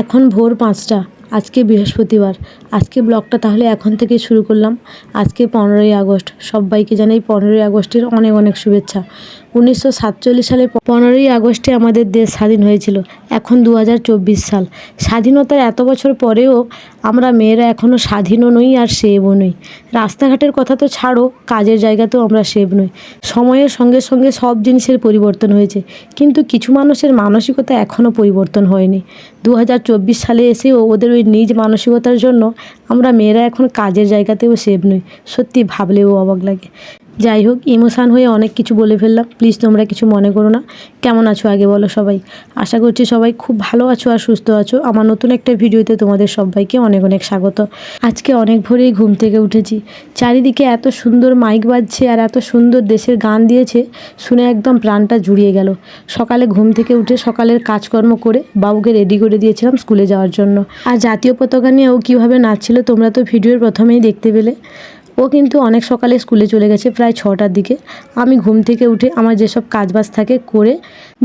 এখন ভোর পাঁচটা। আজকে বৃহস্পতিবার। আজকে ব্লগটা তাহলে এখন থেকে শুরু করলাম। আজকে পনেরোই আগস্ট। সবাইকে জানাই পনেরোই আগস্টের অনেক অনেক শুভেচ্ছা। উনিশশো সাতচল্লিশ সালে পনেরোই আগস্টে আমাদের দেশ স্বাধীন হয়েছিল। এখন দু হাজার চব্বিশ সাল। স্বাধীনতার এত বছর পরেও আমরা মেয়েরা এখনও স্বাধীনও নই আর সেভও নই। রাস্তাঘাটের কথা তো ছাড়ো, কাজের জায়গাতেও আমরা সেভ নই। সময়ের সঙ্গে সঙ্গে সব জিনিসের পরিবর্তন হয়েছে। কিন্তু কিছু মানুষের মানসিকতা এখনও পরিবর্তন হয়নি। দু হাজার চব্বিশ সালে এসেও ওদের ওই নিজ মানসিকতার জন্য আমরা মেয়েরা এখন কাজের জায়গাতেও সেভ নই। সত্যি ভাবলেও অবাক লাগে। যাই হোক ইমোশান হয়ে অনেক কিছু বলে ফেললাম। প্লিজ তোমরা কিছু মনে করো না। কেমন আছো আগে বলো সবাই? আশা করছি সবাই খুব ভালো আছো আর সুস্থ আছো। আমার নতুন একটা ভিডিওতে তোমাদের সবাইকে অনেক অনেক স্বাগত। আজকে অনেক ভোরেই ঘুম থেকে উঠেছি। চারিদিকে এত সুন্দর মাইক বাজছে আর এত সুন্দর দেশের গান দিয়েছে, শুনে একদম প্রাণটা জুড়িয়ে গেল। সকালে ঘুম থেকে উঠে সকালের কাজকর্ম করে বাবুকে রেডি করে দিয়েছিলাম স্কুলে যাওয়ার জন্য। আর জাতীয় পতাকা নিয়ে ও কীভাবে নাচছিল তোমরা তো ভিডিওর প্রথমেই দেখতে পেলে। ও কিন্তু অনেক সকালে স্কুলে চলে গেছে প্রায় ছটার দিকে। আমি ঘুম থেকে উঠে আমার যেসব কাজবাজ থাকে করে,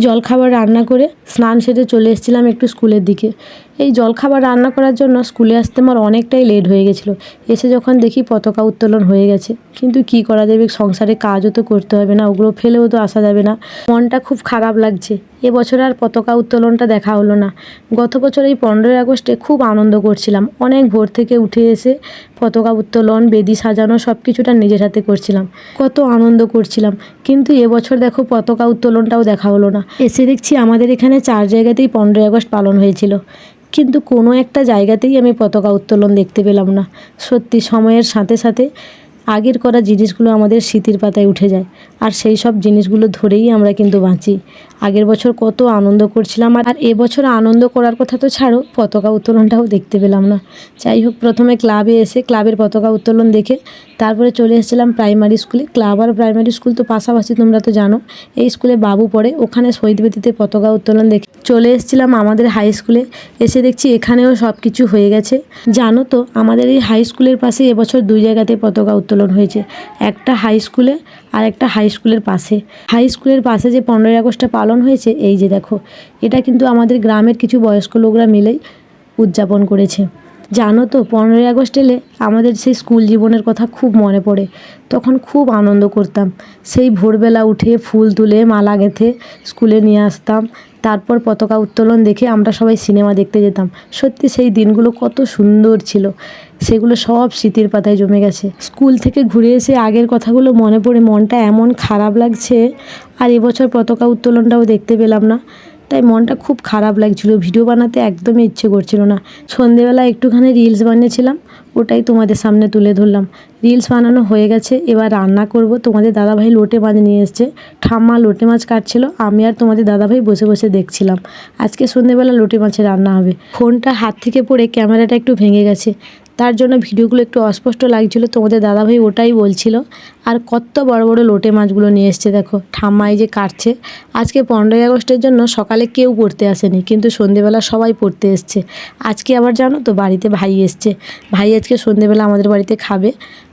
জলখাবার রান্না করে, স্নান সেরে চলে এসেছিলাম একটু স্কুলের দিকে। এই জলখাবার রান্না করার জন্য স্কুলে আসতে আমার অনেকটাই লেট হয়ে গেছিল। এসে যখন দেখি পতাকা উত্তোলন হয়ে গেছে। কিন্তু কি করা যাবে? সংসারে কাজও তো করতে হবে না, ওগুলো ফেলেও তো আসা যাবে না। মনটা খুব খারাপ লাগছে। এবছর আর পতাকা উত্তোলনটা দেখা হলো না। গত বছর এই পনেরোই আগস্টে খুব আনন্দ করছিলাম। অনেক ভোর থেকে উঠে এসে পতাকা উত্তোলন, বেদি সাজানো সব কিছুটা নিজের হাতে করছিলাম। কত আনন্দ করছিলাম। কিন্তু এবছর দেখো পতাকা উত্তোলনটাও দেখা হলো না। এসে দেখছি আমাদের এখানে চার জায়গাতেই পনেরোই আগস্ট পালন হয়েছিল। কিন্তু কোনো একটা জায়গাতেই আমি পতাকা উত্তোলন দেখতে পেলাম না। সত্যি সময়ের সাথে সাথে আগের করা জিনিসগুলো আমাদের স্মৃতির পাতায় উঠে যায়। আর সেই সব জিনিসগুলো ধরেই আমরা কিন্তু বাঁচি। আগের বছর কত আনন্দ করছিলাম আর এবছর আনন্দ করার কথা তো ছাড়ো, পতাকা উত্তোলনটাও দেখতে পেলাম না। যাই হোক, প্রথমে ক্লাবে এসে ক্লাবের পতাকা উত্তোলন দেখে তারপরে চলে এসেছিলাম প্রাইমারি স্কুলে। ক্লাব আর প্রাইমারি স্কুল তো পাশাপাশি তোমরা তো জানো, এই স্কুলে বাবু পড়ে, ওখানে শহীদ বেদিতে পতাকা উত্তোলন দেখে চলে এসেছিলাম আমাদের হাই স্কুলে। এসে দেখছি এখানেও সব কিছু হয়ে গেছে। জানো তো, আমাদের এই হাই স্কুলের পাশে এবছর দুই জায়গাতে পতাকা উত্তোলন হয়েছে, একটা হাই স্কুলে আর একটা হাই স্কুলের পাশে। হাই স্কুলের পাশে যে পনেরোই আগস্টটা পালন হয়েছে, এই যে দেখো, এটা কিন্তু আমাদের গ্রামের কিছু বয়স্ক লোকরা মিলেই উদযাপন করেছে। জানো তো, পনেরোই আগস্ট এলে আমাদের সেই স্কুল জীবনের কথা খুব মনে পড়ে। তখন খুব আনন্দ করতাম। সেই ভোরবেলা উঠে ফুল তুলে মালা গেঁথে স্কুলে নিয়ে আসতাম। তারপর পতাকা উত্তোলন দেখে আমরা সবাই সিনেমা দেখতে যেতাম। সত্যি সেই দিনগুলো কত সুন্দর ছিল। সেগুলো সব স্মৃতির পাতায় জমে গেছে। স্কুল থেকে ঘুরে এসে আগের কথাগুলো মনে পড়ে মনটা এমন খারাপ লাগছে, আর এবছর পতাকা উত্তোলনটাও দেখতে পেলাম না। তাই মনটা খুব খারাপ লাগছিল। ভিডিও বানাতে একদমই ইচ্ছে করছিল না। সন্ধেবেলা একটুখানি রিলস বানিয়েছিলাম, ওটাই তোমাদের সামনে তুলে ধরলাম। রিলস বানানো হয়ে গেছে, এবার রান্না করব। তোমাদের দাদাভাই লোটে মাছ নিয়ে এসছে। ঠাম্মা লোটে মাছ কাটছিল, আমি আর তোমাদের দাদাভাই বসে বসে দেখছিলাম। আজকে সন্ধেবেলা লোটে মাছের রান্না হবে। ফোনটা হাত থেকে পড়ে ক্যামেরাটা একটু ভেঙে গেছে। তার জন্য ভিডিওগুলো একটু অস্পষ্ট লাগছিল তোমাদের দাদাভাই ওটাই বলছিল। আর কত বড় বড় লোটে মাছগুলো নিয়ে এসছে, দেখো, ঠাম্মাই যে কাটছে। আজকে পনেরোই আগস্টের জন্য সকালে কেউ পড়তে আসেনি, কিন্তু সন্ধেবেলা সবাই পড়তে এসছে। আজকে আবার জানো তো, বাড়িতে ভাই এসছে। ভাই আজকে সন্ধেবেলা আমাদের বাড়িতে খাবে।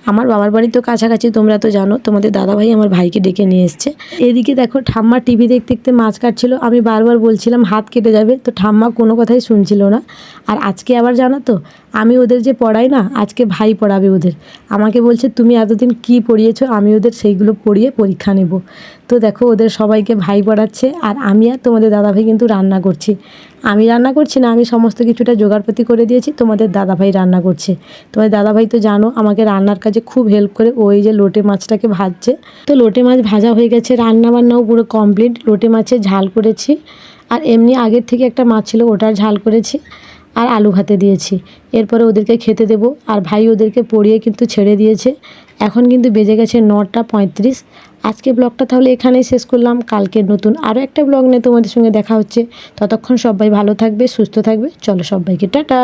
আমার বাবার বাড়ি তো কাছাকাছি, তোমরা তো জানো, তোমাদের দাদাভাই আমার ভাইকে ডেকে নিয়ে এসছে। এদিকে দেখো, ঠাম্মা টিভি দেখতে দেখতে মাছ কাটছিল। আমি বারবার বলছিলাম, হাত কেটে যাবে। তো ঠাম্মা কোনো কথাই শুনছিল না। আর আজকে আবার জানো তো, আমি ওদের যে পড়াই না, আজকে ভাই পড়াবে ওদের। আমাকে বলছে, তুমি এতদিন কি পড়িয়েছো? আমি ওদের সেইগুলো পড়িয়ে পরীক্ষা নেব। তো দেখো, ওদের সবাইকে ভাই পড়াচ্ছে, আর আমি আর তোমাদের দাদাভাই কিন্তু রান্না করছি। আমি রান্না করছি না, আমি সমস্ত কিছুটা জোগাড়পাতি করে দিয়েছি, তোমাদের দাদাভাই রান্না করছে। তোমাদের দাদাভাই তো জানো, আমাকে রান্নার কাজে খুব হেল্প করে ওই যে লোটে মাছটাকে ভাজছে। তো লোটে মাছ ভাজা হয়ে গেছে রান্না বান্নাও পুরো কমপ্লিট লোটে মাছের ঝাল করেছি। আর এমনি আগের থেকে একটা মাছ ছিল, ওটার ঝাল করেছি। আর আলু ভাতে দিয়েছি। এরপরে ওদেরকে খেতে দেব। আর ভাই ওদেরকে পড়িয়ে কিন্তু ছেড়ে দিয়েছে। এখন কিন্তু বেজে গেছে নটা পঁয়ত্রিশ। আজকে ব্লগটা তাহলে এখানেই শেষ করলাম। কালকে নতুন আরও একটা ব্লগ নিয়ে তোমাদের সঙ্গে দেখা হচ্ছে। ততক্ষণ সবাই ভালো থাকবে, সুস্থ থাকবে। চলো সবাইকে টাটা।